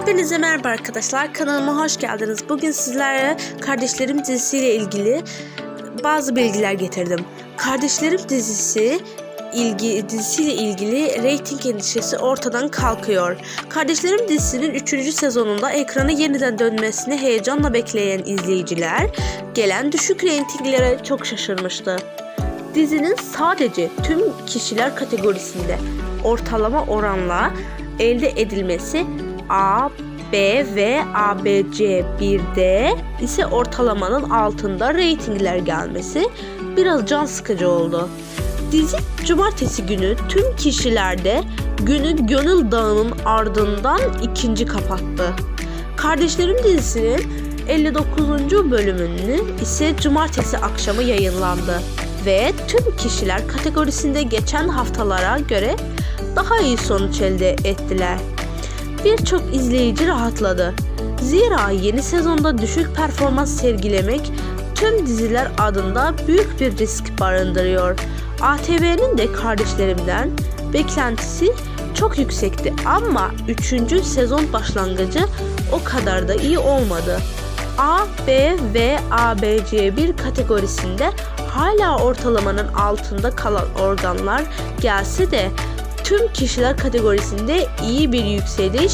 Hepinize merhaba arkadaşlar. Kanalıma hoş geldiniz. Bugün sizlere Kardeşlerim dizisiyle ilgili bazı bilgiler getirdim. Kardeşlerim dizisi ilgi dizisiyle ilgili reyting endişesi ortadan kalkıyor. Kardeşlerim dizisinin 3. sezonunda ekrana yeniden dönmesini heyecanla bekleyen izleyiciler gelen düşük reytinglere çok şaşırmıştı. Dizinin sadece tüm kişiler kategorisinde ortalama oranla elde edilmesi A, B ve ABC 1'de ise ortalamanın altında reytingler gelmesi biraz can sıkıcı oldu. Dizi cumartesi günü tüm kişilerde günü Gönül Dağı'nın ardından ikinci kapattı. Kardeşlerim dizisinin 59. bölümünü ise cumartesi akşamı yayınlandı ve tüm kişiler kategorisinde geçen haftalara göre daha iyi sonuç elde ettiler. Birçok izleyici rahatladı. Zira yeni sezonda düşük performans sergilemek tüm diziler adında büyük bir risk barındırıyor. ATV'nin de kardeşlerimden beklentisi çok yüksekti ama 3. sezon başlangıcı o kadar da iyi olmadı. A, B ve ABC1 kategorisinde hala ortalamanın altında kalan organlar gelse de tüm kişiler kategorisinde iyi bir yükseliş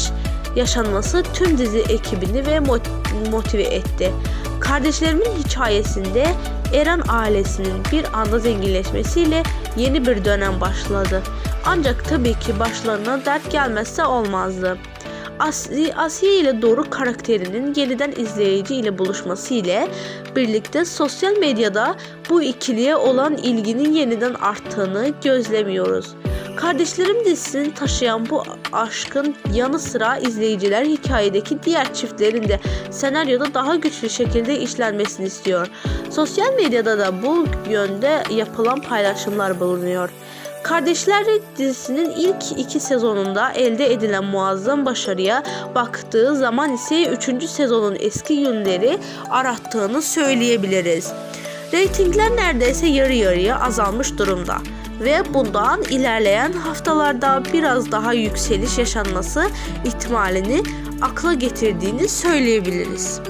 yaşanması tüm dizi ekibini ve mot- motive etti. Kardeşlerimin hikayesinde Eren ailesinin bir anda zenginleşmesiyle yeni bir dönem başladı. Ancak tabii ki başlarına dert gelmezse olmazdı. Asli, Asiye ile Doruk karakterinin yeniden izleyici ile buluşması ile birlikte sosyal medyada bu ikiliye olan ilginin yeniden arttığını gözlemiyoruz. Kardeşlerim dizisini taşıyan bu aşkın yanı sıra izleyiciler hikayedeki diğer çiftlerin de senaryoda daha güçlü şekilde işlenmesini istiyor. Sosyal medyada da bu yönde yapılan paylaşımlar bulunuyor. Kardeşler dizisinin ilk iki sezonunda elde edilen muazzam başarıya baktığı zaman ise 3. sezonun eski yönleri arattığını söyleyebiliriz. Reytingler neredeyse yarı yarıya azalmış durumda ve bundan ilerleyen haftalarda biraz daha yükseliş yaşanması ihtimalini akla getirdiğini söyleyebiliriz.